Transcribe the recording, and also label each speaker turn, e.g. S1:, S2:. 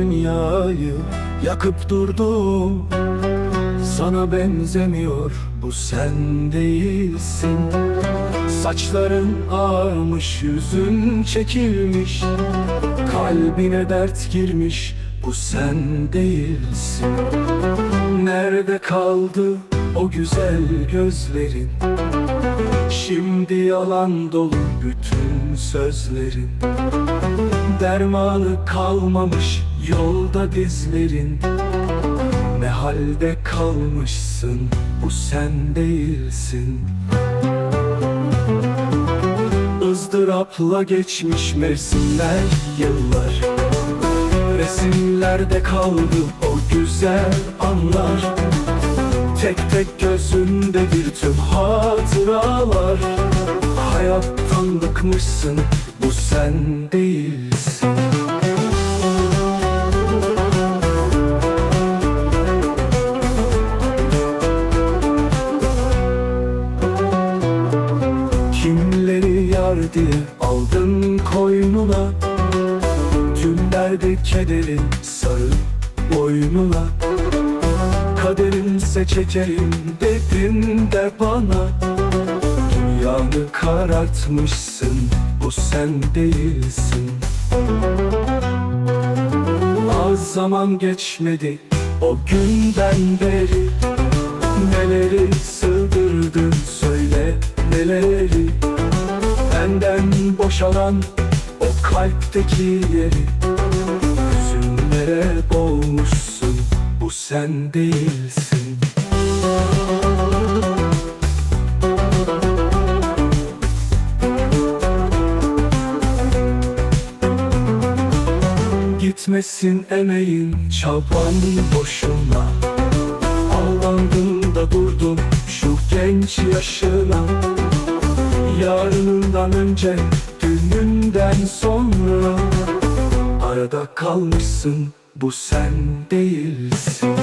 S1: dünyayı yakıp durdu Sana benzemiyor bu sen değilsin. Saçların ağarmış yüzün çekilmiş. Kalbine dert girmiş bu sen değilsin. Nerede kaldı o güzel gözlerin? Şimdi yalan dolu bütün sözlerin. Dermanı kalmamış yolda dizlerin. Ne halde kalmışsın bu sen değilsin. Izdırapla geçmiş mevsimler yıllar. Resimlerde kaldı o güzel anlar. Tek tek gözündedir tüm hatıralar. Hayattan bıkmışsın bu sen değilsin. Kimleri yar diye aldın koynuna? Tüm derdi kederin sarı boynuna. Kaderimse çekerim dedin de bana karartmışsın bu sen değilsin. Az zaman geçmedi o günden beri. Neleri sığdırdın söyle neleri? Benden boşalan o kalpteki yeri. Hüzünlere boğmuşsun bu sen değilsin Gitmesin emeğin. Çaban boşuna. Ağlandın da durdun şu genç yaşına. Yarınından önce dününden sonra. Arada kalmışsın bu sen değilsin